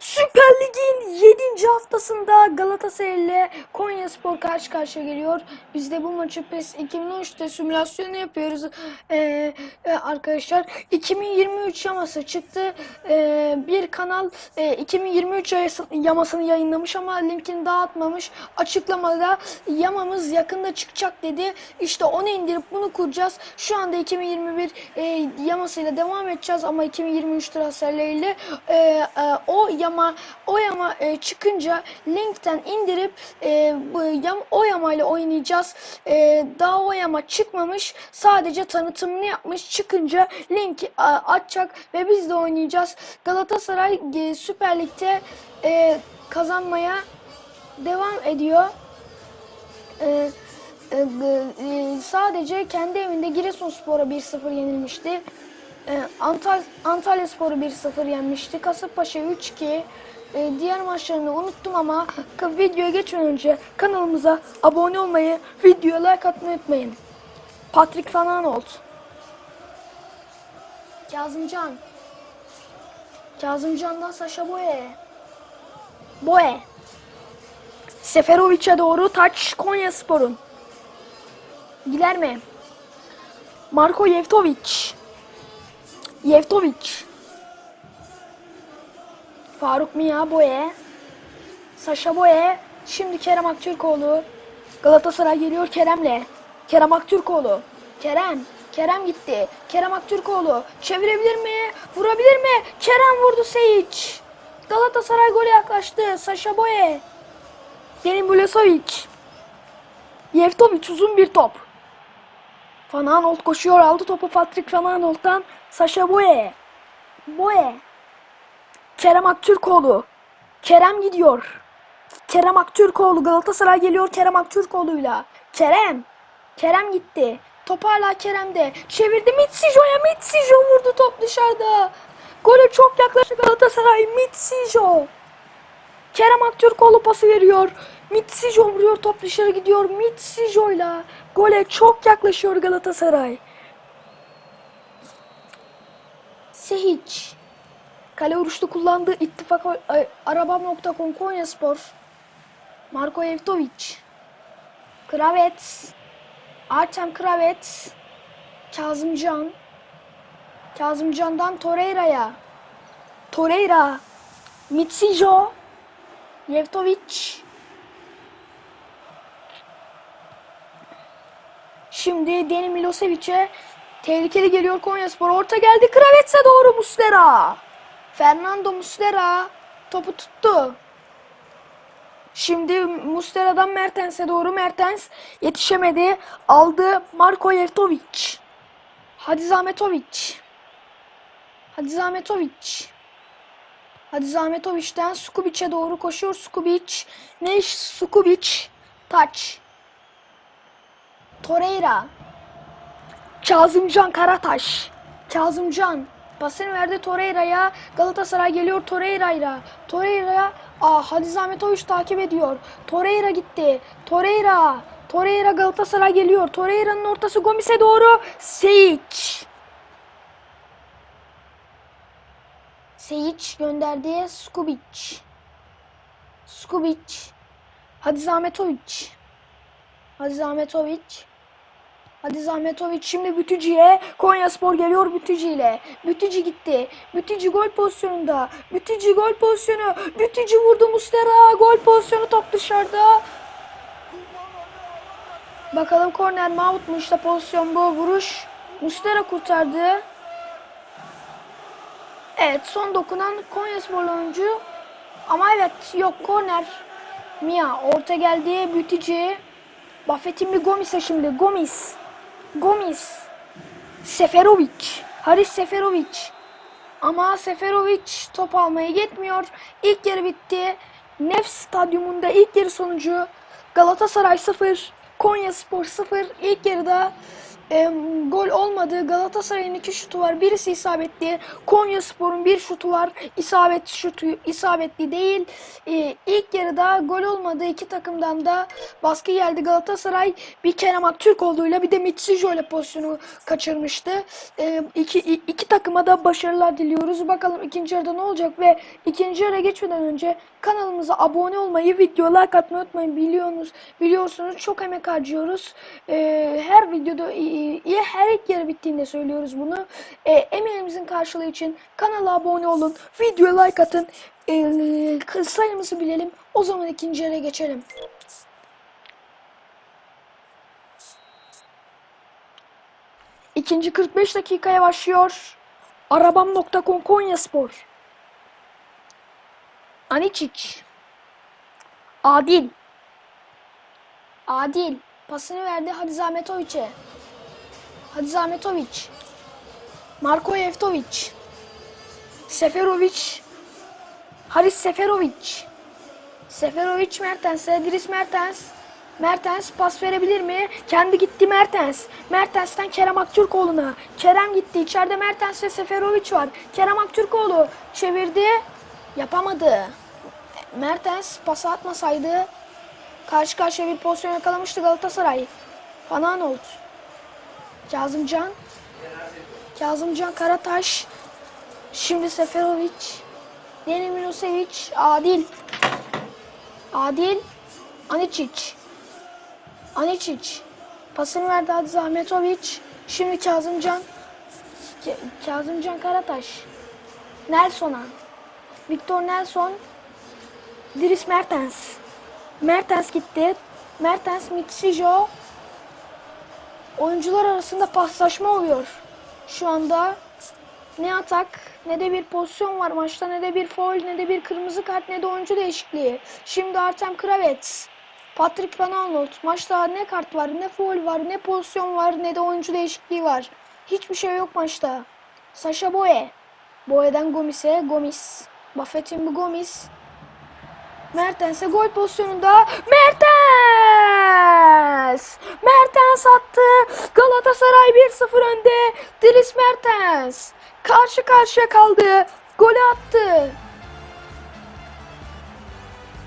Süper Lig'in 7. haftasında Galatasaray ile Konyaspor karşı karşıya geliyor. Biz de bu maçı PES 2013'te simülasyonu yapıyoruz Ee, e, arkadaşlar. 2023 yaması çıktı. Ee, bir kanal e, 2023 yayası- yamasını yayınlamış ama linkini dağıtmamış. Açıklamada yamamız yakında çıkacak dedi. İşte onu indirip bunu kuracağız. Şu anda 2021 e, yamasıyla devam edeceğiz ama 2023 transferleriyle e, e, o yama o yama e, çıkınca linkten indirip e, bu yam, o yamayla oynayacağız. E, daha o yama çıkmamış. Sadece tanıtımını yapmış. Çıkınca linki a, açacak ve biz de oynayacağız. Galatasaray e, Süper Lig'de e, kazanmaya devam ediyor. E, e, e, sadece kendi evinde Giresunspor'a 1-0 yenilmişti. E, Antal Antalya Spor'u 1-0 yenmişti. Kasımpaşa 3-2. E, diğer maçlarını unuttum ama videoya geçmeden önce kanalımıza abone olmayı, videoya like atmayı unutmayın. Patrick Van Aanholt. Kazımcan. Kazımcan'dan Saşa Boye. Boye. Seferovic'e doğru taç Konyaspor'un. Gider mi? Marko Yevtovic. Yevtovic. Faruk Mia Boye. Saşa Boye. Şimdi Kerem Aktürkoğlu. Galatasaray geliyor Kerem'le. Kerem Aktürkoğlu. Kerem. Kerem gitti. Kerem Aktürkoğlu. Çevirebilir mi? Vurabilir mi? Kerem vurdu Seyic. Galatasaray gole yaklaştı. Saşa Boye. Denin Bulesovic. Yevtovic uzun bir top. Van Aanholt koşuyor aldı topu Patrick Van Aanholt'tan Sasha Boye. Boye. Kerem Aktürkoğlu. Kerem gidiyor. Kerem Aktürkoğlu Galatasaray geliyor Kerem Aktürkoğlu'yla. Kerem. Kerem gitti. Top hala Kerem'de. Çevirdi Mitsijo'ya. Mitsijo vurdu top dışarıda. Gole çok yaklaştı Galatasaray. Mitsijo. Kerem Aktürkoğlu pası veriyor. Mitsijo vuruyor top dışarı gidiyor. Mitsijo'yla gole çok yaklaşıyor Galatasaray. Sehic. Kale vuruşta kullandığı ittifak arabam.com Konyaspor. Marko Evtovic. Kravets. Artem Kravets. Kazımcan. Kazımcan'dan Torreira'ya. Torreira. Mitsijo. Yevtovic. Şimdi Deni Milosevic'e tehlikeli geliyor Konyaspor. Orta geldi Kravets'e doğru Muslera. Fernando Muslera topu tuttu. Şimdi Muslera'dan Mertens'e doğru Mertens yetişemedi. Aldı Marko Yevtovic. Hadi Zahmetovic. Hadi Zahmetovic. Hadi Zahmetovic'den Skubic'e doğru koşuyor Skubic. Ne iş Skubic? Taç. Torreira. Kazımcan Karataş. Kazımcan. Pasını verdi Torreira'ya. Galatasaray geliyor Torreira'yla. Torreira'ya. Aa Hadi Zahmetovic takip ediyor. Torreira gitti. Torreira. Torreira Galatasaray geliyor. Torreira'nın ortası Gomis'e doğru. Seyic. Seyic gönderdi Skubic. Skubic. Hadi Zahmetovic. Hadi Zahmetovic. Hadi Zahmetovic şimdi Bütücü'ye. Konyaspor geliyor Bütücü ile. Bütücü gitti. Bütücü gol pozisyonunda. Bütücü gol pozisyonu. Bütücü vurdu Mustera. Gol pozisyonu top dışarıda. Bakalım korner Mahmut pozisyon bu vuruş. Mustera kurtardı. Evet son dokunan Konyaspor oyuncu. Ama evet yok korner. Mia orta geldi Bütücü. Buffett'in bir Gomis'e şimdi. Gomis. Gomis. Seferovic. Haris Seferovic. Ama Seferovic top almaya yetmiyor. İlk yarı bitti. Nef stadyumunda ilk yarı sonucu Galatasaray 0, Konyaspor 0. İlk yarıda e, gol olmadı. Galatasaray'ın iki şutu var. Birisi isabetli. Konya Spor'un bir şutu var. İsabet şutu isabetli değil. E, ilk yarıda gol olmadı. İki takımdan da baskı geldi. Galatasaray bir Kerem Aktürkoğlu'yla bir de Mitsijo ile pozisyonu kaçırmıştı. E, iki, iki takıma da başarılar diliyoruz. Bakalım ikinci yarıda ne olacak ve ikinci yarıya geçmeden önce kanalımıza abone olmayı, video like atmayı unutmayın. Biliyorsunuz, biliyorsunuz çok emek harcıyoruz. E, her videoda i- i- her ilk yarı bittiğinde söylüyoruz bunu. E, emeğimizin karşılığı için kanala abone olun, videoya like atın. E, sayımızı bilelim. O zaman ikinci yarıya geçelim. İkinci 45 dakikaya başlıyor. Arabam.com Konya Spor. Aniçiç. Adil. Adil. Pasını verdi Hadzahmetoviç'e. Hadzahmetoviç. Marko Yevtoviç. Seferoviç. Haris Seferoviç. Seferoviç Mertens'e. Dries Mertens. Mertens pas verebilir mi? Kendi gitti Mertens. Mertens'ten Kerem Aktürkoğlu'na. Kerem gitti. İçeride Mertens ve Seferoviç var. Kerem Aktürkoğlu çevirdi. Yapamadı. Mertens pas atmasaydı karşı karşıya bir pozisyon yakalamıştı Galatasaray. Fananolt. Kazımcan. Kazımcan Karataş. Şimdi Seferoviç. Deni Milosevic. Adil. Adil. Aniçiç. Aniçiç. Pasını verdi Hadi Zahmetoviç. Şimdi Kazımcan. K- Kazımcan Karataş. Nelson'a. Victor Nelson. Dries Mertens. Mertens gitti. Mertens Mitsijo. Oyuncular arasında paslaşma oluyor. Şu anda ne atak ne de bir pozisyon var maçta ne de bir foul ne de bir kırmızı kart ne de oyuncu değişikliği. Şimdi Artem Kravets, Patrick Van Aanholt maçta ne kart var ne foul var ne pozisyon var ne de oyuncu değişikliği var. Hiçbir şey yok maçta. Sasha Boye. Boye'den Gomis'e Gomis. Buffett'in bu Gomis. Mertens'e gol pozisyonunda Mertens! Mertens attı. Galatasaray 1-0 önde. Dries Mertens karşı karşıya kaldı. Golü attı.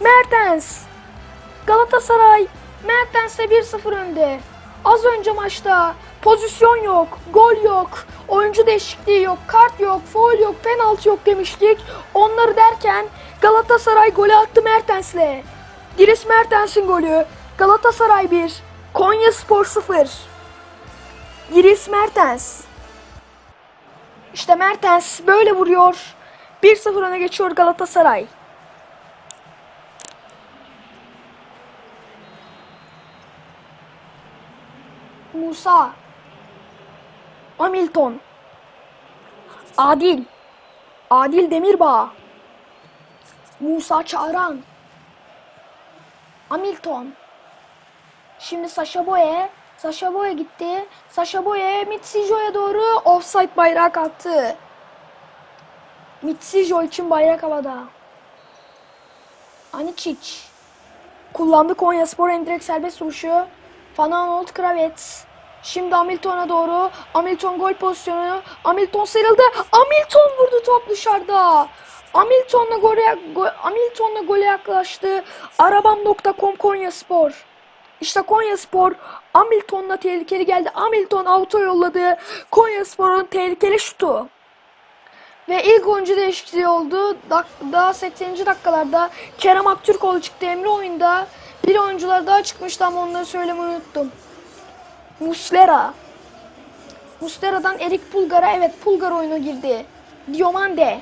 Mertens Galatasaray Mertens'e 1-0 önde. Az önce maçta pozisyon yok, gol yok, oyuncu değişikliği yok, kart yok, foul yok, penaltı yok demiştik. Onları derken Galatasaray golü attı Mertens'le. Dries Mertens'in golü. Galatasaray 1, Konya Spor 0. Dries Mertens. İşte Mertens böyle vuruyor. 1-0 öne geçiyor Galatasaray. Musa. Hamilton. Adil. Adil Demirbağ. Musa Çağran. Hamilton. Şimdi Sasha Boye. Sasha Boye gitti. Sasha Boye Mitsijo'ya doğru offside bayrağı kalktı. Mitsijo için bayrak havada. Aniçiç. Kullandı Konya Spor en direkt serbest vuruşu. Fananolt Kravets. Şimdi Hamilton'a doğru. Hamilton gol pozisyonu. Hamilton sıyrıldı. Hamilton vurdu top dışarıda. Hamilton'la gole, go, Hamilton'la gole yaklaştı. Arabam.com Konya Spor. İşte Konya Spor Hamilton'la tehlikeli geldi. Hamilton auto yolladı. Konya Spor'un tehlikeli şutu. Ve ilk oyuncu değişikliği oldu. Daha 80. dakikalarda Kerem Aktürkoğlu çıktı Emre oyunda. Bir oyuncular daha çıkmıştı ama onları söylemeyi unuttum. Muslera. Muslera'dan Erik Pulgar'a evet Pulgar oyuna girdi. Diomande.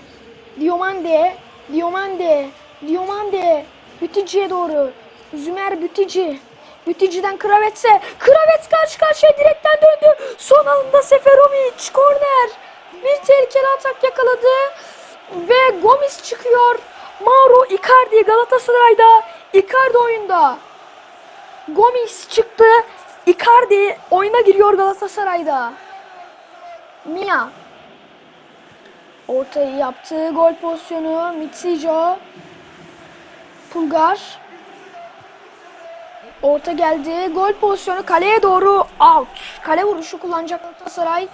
Diomande. Diomande. Diomande. Bütici'ye doğru. Zümer Bütici. Bütici'den Kravets'e. Kravets karşı karşıya direkten döndü. Son alında Seferovic. Korner. Bir tehlikeli atak yakaladı. Ve Gomis çıkıyor. Mauro Icardi Galatasaray'da. Icardi oyunda. Gomis çıktı. Icardi oyuna giriyor Galatasaray'da. Mia. Ortayı yaptı. Gol pozisyonu. Mitsijo. Pulgar. Orta geldi. Gol pozisyonu kaleye doğru out. Kale vuruşu kullanacak Galatasaray.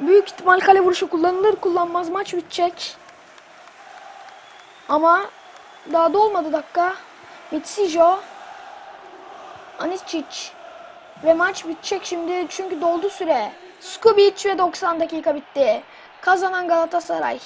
Büyük ihtimal kale vuruşu kullanılır kullanmaz maç bitecek. Ama daha da olmadı dakika. Mitsijo. Anicic. Ve maç bitecek şimdi çünkü doldu süre. Skubic ve 90 dakika bitti. Kazanan Galatasaray.